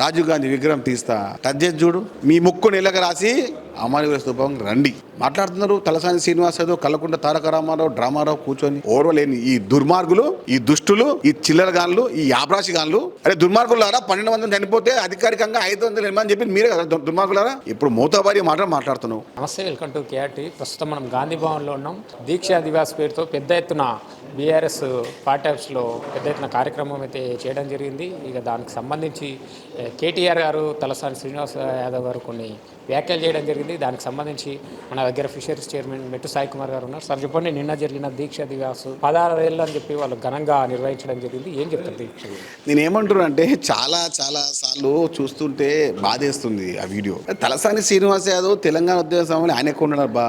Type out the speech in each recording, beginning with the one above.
రాజీవ్ గాంధీ విగ్రహం తీస్తా. టచ్ చేసి చూడు. మీ ముక్కు నీళ్ళకి రాసి అమరవీర స్థూపం రండి. మాట్లాడుతున్నారు తలసాని శ్రీనివాస్ యాదవ్ కల్లకుంట తారక రామారావు డ్రామారావు కూర్చొని. ఓర్వలేని ఈ దుర్మార్గులు ఈ దుష్టులు ఈ చిల్లర గాన్లు ఈ యాబ్రాసి గాన్లు. అరే దుర్మార్గులారా? పన్నెండు మంది చనిపోతే అధికారికంగా ఐదు వందలు ఎనిమిది అని చెప్పి మీరే కదా దుర్మార్గులారా? ఇప్పుడు మోతాబారి మాట మాట్లాడుతున్నావు. నమస్తే వెల్కమ్ టు కేఆర్టీ. ప్రస్తుతం మనం గాంధీ భవన్లో ఉన్నాం. దీక్షా దివాస్ పేరుతో పెద్ద ఎత్తున బీఆర్ఎస్ పార్టీ ఆఫీస్లో పెద్ద ఎత్తున కార్యక్రమం అయితే చేయడం జరిగింది. ఇక దానికి సంబంధించి కేటీఆర్ గారు తలసాని శ్రీనివాస యాదవ్ గారు కొన్ని వ్యాఖ్యలు చేయడం జరిగింది. దానికి సంబంధించి మన దగ్గర ఫిషరీస్ చైర్మన్ మెట్టు సాయి కుమార్ గారు ఉన్నారు. సార్ చెప్పండి నిన్న జరిగిన దీక్ష దివాస్ పదహారు ఏళ్ళు అని చెప్పి వాళ్ళు ఘనంగా నిర్వహించడం జరిగింది. ఏం చెప్తారు దీక్ష నేను ఏమంటున్నా అంటే చాలా చాలా సార్లు చూస్తుంటే బాధేస్తుంది ఆ వీడియో. తలసాని శ్రీనివాస్ యాదవ్ తెలంగాణ ఉద్యోగ సమయంలో ఆయన ఎక్కువ బా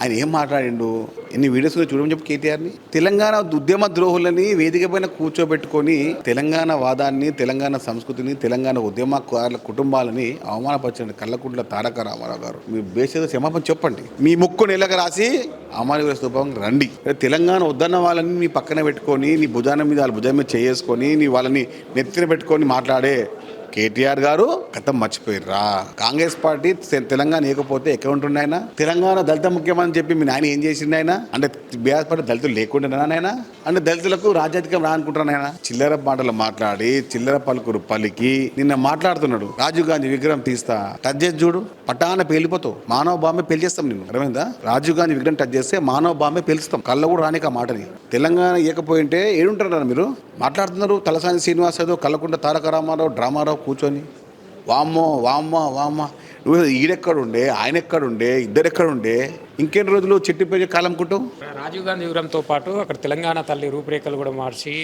ఆయన ఏం మాట్లాడిండు? ఎన్ని వీడియోస్ కూడా చూడమని చెప్పి కేటీఆర్ని. తెలంగాణ ఉద్యమ ద్రోహులని వేదిక పైన కూర్చోబెట్టుకొని తెలంగాణ వాదాన్ని తెలంగాణ సంస్కృతిని తెలంగాణ ఉద్యమకారుల కుటుంబాలని అవమానపరచండి కళ్ళకుంట్ల తారక రామారావు గారు. మీ బేసేద క్షమాపణ చెప్పండి. మీ ముక్కు నెలక రాసి అమరవీర స్థూపం రండి. తెలంగాణ వద్దన్న వాళ్ళని మీ పక్కన పెట్టుకొని నీ భుజాన మీద వాళ్ళ భుజం మీద చేసుకొని నీ వాళ్ళని నెత్తిన పెట్టుకొని మాట్లాడే కేటీఆర్ గారు గతం మర్చిపోయిర్రా. కాంగ్రెస్ పార్టీ తెలంగాణ ఇవ్వకపోతే ఎక్కడ ఉంటుండే ఆయన తెలంగాణ దళిత ముఖ్యమని చెప్పి మీ నాయన ఏం చేసిండు ఆయన అంటే బీఆర్ పార్టీ దళితులు లేకుండా ఆయన అంటే దళితులకు రాజాధికం రా అనుకుంటున్నాను ఆయన చిల్లర మాటలు మాట్లాడి చిల్లర పలుకురు పలికి నిన్న మాట్లాడుతున్నాడు. రాజీవ్ గాంధీ విగ్రహం తీస్తా. టచ్ చేసి చూడు పటాన పేలిపోతావు. మానవ బాంబే పేల్చేస్తాం నేను అర్థమైందా? రాజీవ్ గాంధీ విగ్రహం టచ్ చేస్తే మానవ బాంబే పేలుస్తాం. కళ్ళ కూడా రానిక మాటని. తెలంగాణ ఇవ్వకపోయింటే ఏడుంటారా మీరు? మాట్లాడుతున్నారు తలసాని శ్రీనివాస్ యాదవ్ కల్లకుంట తారక రామారావు డ్రామారావు కూర్చొని. వామ్మో వామ్మో వామ్మ. నువ్వు ఈడెక్కడుండే ఆయన ఎక్కడుండే ఇద్దరు ఎక్కడుండే ఇంకెన్ని రోజులు చెట్టిపోయే కాలం కుట్టు? రాజీవ్ గాంధీ విగ్రహంతో పాటు అక్కడ తెలంగాణ తల్లి రూపురేఖలు కూడా మార్చి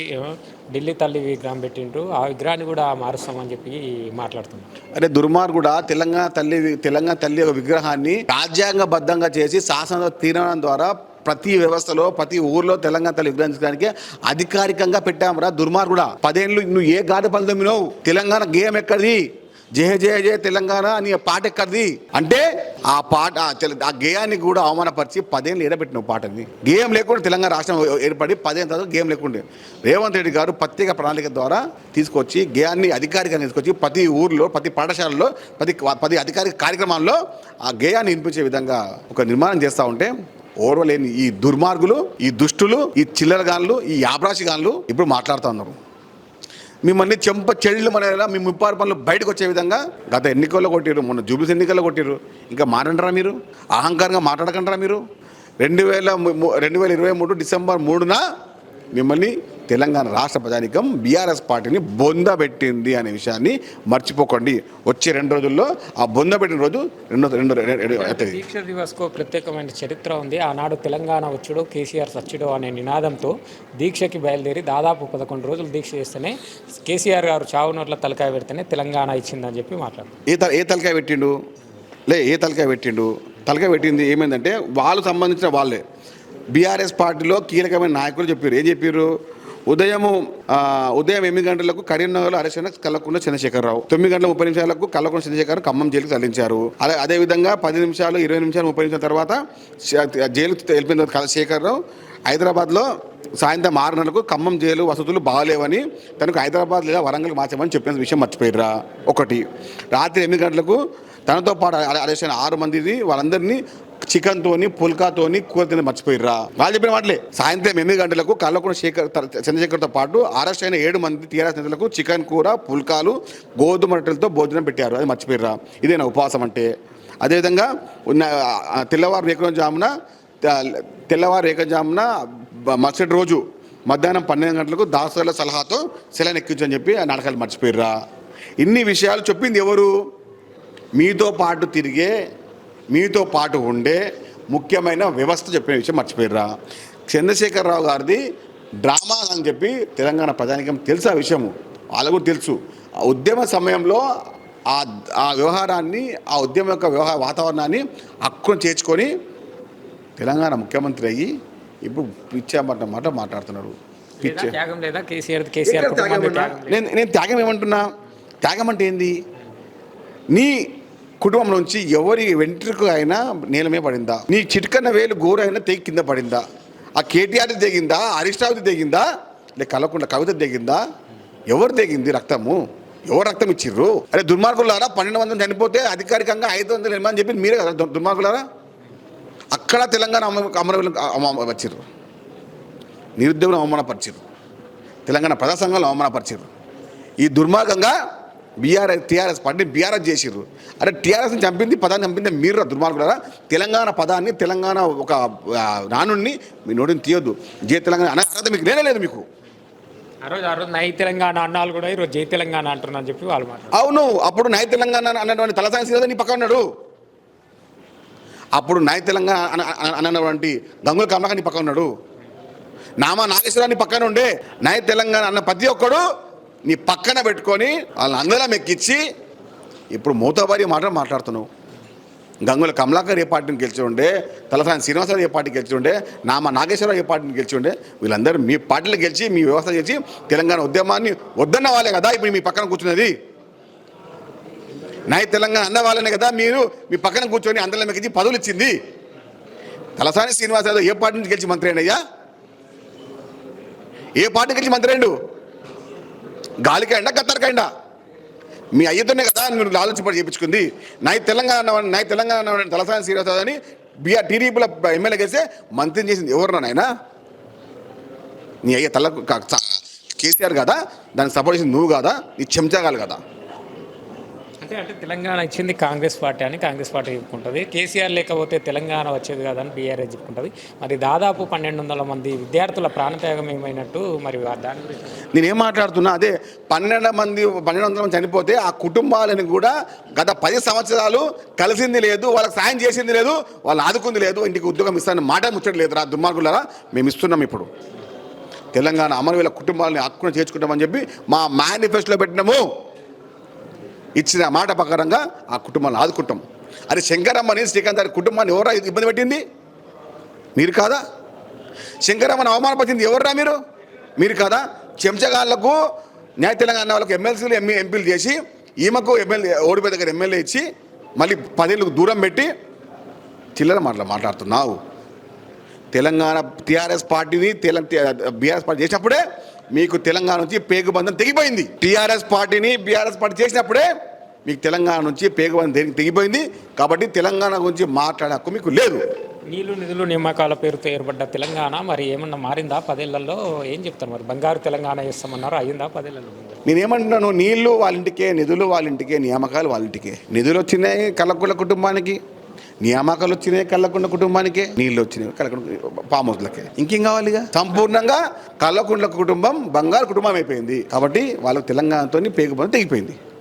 ఢిల్లీ తల్లి విగ్రహం పెట్టిండ్రు. ఆ విగ్రహాన్ని కూడా మారుస్తామని చెప్పి మాట్లాడుతున్నారు. అరే దుర్మార్గుడా తెలంగాణ తల్లి తెలంగాణ తల్లి యొక్క విగ్రహాన్ని రాజ్యాంగబద్ధంగా చేసి శాసన తీర్మానం ద్వారా ప్రతి వ్యవస్థలో ప్రతి ఊర్లో తెలంగాణ తల్లి విగ్రహించడానికి అధికారికంగా పెట్టామరా దుర్మార్గుడా. పదేళ్ళు నువ్వు ఏ గాడి పనులు తమ్మినావు? తెలంగాణ గేయం ఎక్కడిది? జయ జయ జయ తెలంగాణ అని ఆ పాట ఎక్కడిది? అంటే ఆ పాట ఆ తెల- ఆ గేయాన్ని కూడా అవమానపరిచి పదేళ్ళు ఏడబెట్టిన పాటని. గేయం లేకుండా తెలంగాణ రాష్ట్రం ఏర్పడి పదేళ్ళ తర్వాత గేయం లేకుండే. రేవంత్ రెడ్డి గారు ప్రత్యేక ప్రణాళిక ద్వారా తీసుకొచ్చి గేయాన్ని అధికారికంగా తీసుకొచ్చి ప్రతి ఊర్లో ప్రతి పాఠశాలలో ప్రతి ప్రతి అధికారిక కార్యక్రమాల్లో ఆ గేయాన్ని వినిపించే విధంగా ఒక నిర్మాణం చేస్తూ ఉంటే ఓర్వలేని ఈ దుర్మార్గులు ఈ దుష్టులు ఈ చిల్లరగాన్లు ఈ యాబ్రాసి గాన్లు ఇప్పుడు మాట్లాడుతూ ఉన్నారు. మిమ్మల్ని చెంప చెళ్ళు మన మీ ముప్పారు పనులు బయటకు వచ్చే విధంగా గత ఎన్నికల్లో కొట్టిరు మొన్న జూబిస్ ఎన్నికల్లో కొట్టిరు ఇంకా మాట్లాడరా మీరు? అహంకారంగా మాట్లాడకంటారా మీరు? రెండు వేల రెండు వేల ఇరవై మూడు డిసెంబర్ మూడున మిమ్మల్ని తెలంగాణ రాష్ట్ర ప్రజానికం బీఆర్ఎస్ పార్టీని బొంద పెట్టింది అనే విషయాన్ని మర్చిపోకండి. వచ్చే రెండు రోజుల్లో ఆ బొంద పెట్టిన రోజు రెండో రెండు దీక్ష దివస్కు ప్రత్యేకమైన చరిత్ర ఉంది. ఆనాడు తెలంగాణ వచ్చుడో కేసీఆర్ సచ్చుడో అనే నినాదంతో దీక్షకి బయలుదేరి దాదాపు పదకొండు రోజులు దీక్ష చేస్తేనే కేసీఆర్ గారు చావునోట్ల తలకాయ పెడితేనే తెలంగాణ ఇచ్చిందని చెప్పి మాట్లాడుతున్నారు. ఏ ఏ తలకాయ పెట్టిండు? లే ఏ తలకాయ పెట్టిండు? తలకాయ పెట్టింది ఏమైందంటే వాళ్ళు సంబంధించిన వాళ్ళే. బీఆర్ఎస్ పార్టీలో కీలకమైన నాయకులు చెప్పారు ఏం చెప్పారు ఉదయము ఉదయం ఎనిమిది గంటలకు కరీంనగర్లో అరెస్ట్ అయిన కల్లకుండా చంద్రశేఖరరావు. తొమ్మిది గంటల ముప్పై నిమిషాలకు కల్లకుండా చంద్రశేఖర్ ఖమ్మం జైలుకు తరలించారు. అదే అదేవిధంగా పది నిమిషాలు ఇరవై నిమిషాలు ముప్పై నిమిషాల తర్వాత జైలు వెళ్ళిపోయిన తర్వాత కలశేఖరరావు హైదరాబాద్లో సాయంత్రం ఆరు గంటలకు ఖమ్మం జైలు వసతులు బాగాలేవని తనకు హైదరాబాద్ లేదా వరంగల్ మార్చామని చెప్పిన విషయం మర్చిపోయిర్రా. ఒకటి. రాత్రి ఎనిమిది గంటలకు తనతో పాటు అరెస్ట్ అయిన ఆరు మందిని వాళ్ళందరినీ చికెన్తోని పుల్కాతోని కూర తిని మర్చిపోయిర్రా. వాళ్ళు చెప్పిన మాటలే. సాయంత్రం ఎనిమిది గంటలకు కల్లకుండా శేఖర్ చంద్రశేఖర్తో పాటు అరెస్ట్ అయిన ఏడు మంది తీరా నేతలకు చికెన్ కూర పుల్కాలు గోధుమ రొట్టెలతో భోజనం పెట్టారు. అది మర్చిపోయిర్రా. ఇదేనా ఉపవాసం అంటే. అదేవిధంగా ఉన్న తెల్లవారు రేఖజామున తెల్లవారు రేఖజామున మరుసటి రోజు మధ్యాహ్నం పన్నెండు గంటలకు దాసుల సలహాతో సెలైన్ ఎక్కించని చెప్పి ఆ నాటకాలు మర్చిపోయిర్రా. ఇన్ని విషయాలు చెప్పింది ఎవరు? మీతో పాటు తిరిగే మీతో పాటు ఉండే ముఖ్యమైన వ్యవస్థ చెప్పిన విషయం మర్చిపోయిర్రా. చంద్రశేఖరరావు గారిది డ్రామా అని చెప్పి తెలంగాణ ప్రజానికం తెలుసు ఆ విషయము. వాళ్ళకు తెలుసు. ఆ ఉద్యమ సమయంలో ఆ ఆ వ్యవహారాన్ని ఆ ఉద్యమం యొక్క వ్యవహార వాతావరణాన్ని హక్కును చేర్చుకొని తెలంగాణ ముఖ్యమంత్రి అయ్యి ఇప్పుడు పిచ్చామట మాట మాట్లాడుతున్నాడు? నేను నేను త్యాగం ఏమంటున్నా? త్యాగం అంటే ఏంది? నీ కుటుంబం నుంచి ఎవరి వెంట్రుకు అయినా నీలమే పడిందా? నీ చిటికన్న వేలు గోరైనా తెగి కింద పడిందా? ఆ కేటీఆర్ తెగిందా? హరీష్ తెగిందా? లేక కలకుండా కవిత తెగిందా? ఎవరు తెగింది రక్తము? ఎవరు రక్తం ఇచ్చిర్రు? అరే దుర్మార్గులారా పన్నెండు వందలు చనిపోతే అధికారికంగా ఐదు వందలు ఎనిమిది అని చెప్పి మీరే కదా దుర్మార్గులారా? అక్కడ తెలంగాణ అమ అమరవీలు వచ్చిర్రు నిరుద్యోగులు అవమానపరిచారు తెలంగాణ ప్రజా సంఘాలు అవమానపరిచారు ఈ దుర్మార్గంగా బీఆర్ఎస్ టీఆర్ఎస్ పార్టీ బీఆర్ఎస్ చేసిర్రు. అరే టీఆర్ఎస్ని చంపింది పదాన్ని చంపింది మీరు దుర్మార్గులారా. తెలంగాణ పదాన్ని తెలంగాణ ఒక నానుడిని మీ నోటిని తీయొద్దు. జే తెలంగాణ అనే అర్హత మీకు లేనే లేదు మీకు. ఆ రోజు ఆ రోజు నై తెలంగాణ అన్నాలు కూడా ఈరోజు జై తెలంగాణ అంటున్నారని చెప్పి వాళ్ళు అవును అప్పుడు నాయ తెలంగాణ అన్నటువంటి తలసాని శ్రీధర్ నీ పక్కన ఉన్నాడు. అప్పుడు నాయ తెలంగాణ అన- అన- అన్నటువంటి గంగుల కమలాకర్ నీ పక్కన ఉన్నాడు. నామా నాగేశ్వరరావు నీ పక్కన ఉండే నాయ తెలంగాణ అన్న ప్రతి ఒక్కడు నీ పక్కన పెట్టుకొని వాళ్ళని అందరం ఎక్కించి ఇప్పుడు మూతబారి మాటలు మాట్లాడుతున్నావు. గంగుల కమలాకర్ ఏ పార్టీని గెలిచి ఉండే తలసాని శ్రీనివాసరావు ఏ పార్టీ గెలిచి ఉండే నామా నాగేశ్వరరావు ఏ పార్టీని గెలిచి ఉండే వీళ్ళందరూ మీ పార్టీలు గెలిచి మీ వ్యవస్థ గెలిచి తెలంగాణ ఉద్యమాన్ని వద్దన్న వాళ్ళే కదా ఇప్పుడు మీ పక్కన కూర్చున్నది? నాయ తెలంగాణ అన్న వాళ్ళనే కదా మీరు మీ పక్కన కూర్చొని అందరం ఎక్కించి పదవులు ఇచ్చింది? తలసాని శ్రీనివాసరావు ఏ పార్టీ నుంచి గెలిచి మంత్రి అయినయ్యా? ఏ పార్టీ గెలిచి మంత్రి అయ్యిండు? గాలికైండా గత్తరికైండా మీ అయ్యతోనే కదా మీరు ఆలోచింపడి చేయించుకుంది నాయ తెలంగాణ నాయ తెలంగాణ తలసాని శ్రీనివాసరావు అని బీఆర్ టీడీపీలో ఎమ్మెల్యే చేస్తే మంత్రిని చేసింది ఎవరు నాయనా? నీ అయ్య తల కేసీఆర్ కదా దానికి సపోర్ట్ చేసింది నువ్వు కదా నీ చెంచాగాలు కదా. అంటే అంటే తెలంగాణ ఇచ్చింది కాంగ్రెస్ పార్టీ అని కాంగ్రెస్ పార్టీ చెప్పుకుంటుంది. కేసీఆర్ లేకపోతే తెలంగాణ వచ్చేది కాదని బీఆర్ఎస్ చెప్పుకుంటుంది. మరి దాదాపు పన్నెండు వందల మంది విద్యార్థుల ప్రాణత్యాగం ఏమైనట్టు మరి దాని గురించి నేనేం మాట్లాడుతున్నా అదే పన్నెండు మంది పన్నెండు వందల మంది చనిపోతే ఆ కుటుంబాలని కూడా గత పది సంవత్సరాలు కలిసింది లేదు వాళ్ళకి సాయం చేసింది లేదు వాళ్ళు ఆదుకుంది లేదు ఇంటికి ఉద్యోగం ఇస్తానని మాట ముచ్చట్లేదు రా దుర్మార్గులరా. మేము ఇస్తున్నాం ఇప్పుడు. తెలంగాణ అమరవీల కుటుంబాలని హక్కును చేర్చుకుంటామని చెప్పి మా మేనిఫెస్టోలో పెట్టినాము. ఇచ్చిన మాట ప్రకారంగా ఆ కుటుంబాన్ని ఆదుకుంటాం. అరే శంకరమ్మని శ్రీకాంత్ గారి కుటుంబాన్ని ఎవరా ఇబ్బంది పెట్టింది? మీరు కాదా? శంకరమ్మని అవమానపరిచింది ఎవర్రా మీరు? మీరు కాదా? చెంచగాళ్ళకు న్యాయ తెలంగాణ వాళ్ళకు ఎమ్మెల్సీలు ఎంఈ ఎంపీలు చేసి ఈమెకు ఎమ్మెల్యే ఓడిపోయి దగ్గర ఎమ్మెల్యే ఇచ్చి మళ్ళీ పదేళ్ళకు దూరం పెట్టి చిల్లర మాటలు మాట్లాడుతున్నావు. తెలంగాణ టీఆర్ఎస్ పార్టీని తెలంగాణ బీఆర్ఎస్ పార్టీ చేసినప్పుడే మీకు తెలంగాణ నుంచి పేగుబంధం తెగిపోయింది. టీఆర్ఎస్ పార్టీని బీఆర్ఎస్ పార్టీ చేసినప్పుడే మీకు తెలంగాణ నుంచి పేగుబంధం తెగి- తెగిపోయింది. కాబట్టి తెలంగాణ గురించి మాట్లాడే హక్కు మీకు లేదు. నీళ్ళు నిధులు నియామకాల పేరుతో ఏర్పడ్డ తెలంగాణ మరి ఏమన్నా మారిందా పదేళ్ళలో? ఏం చెప్తారు మరి? బంగారు తెలంగాణ చేస్తామన్నారు అయ్యిందా పదేళ్ళలో? నేనేమంటున్నాను నీళ్ళు వాళ్ళ ఇంటికే నిధులు వాళ్ళ ఇంటికే నియామకాలు వాళ్ళ ఇంటికే నిధులు వచ్చినాయి కళ్ళకుండ కుటుంబానికి. నియామకాలు వచ్చినాయి కళ్ళకుండ కుటుంబానికే నీళ్ళు వచ్చినాయి కళ్ళకుండ ఫామ్ హౌస్లకే. ఇంకేం ఇక సంపూర్ణంగా కళ్ళకుండ కుటుంబం బంగారు కుటుంబం అయిపోయింది. కాబట్టి వాళ్ళ తెలంగాణతో పేగుబంధం తెగిపోయింది.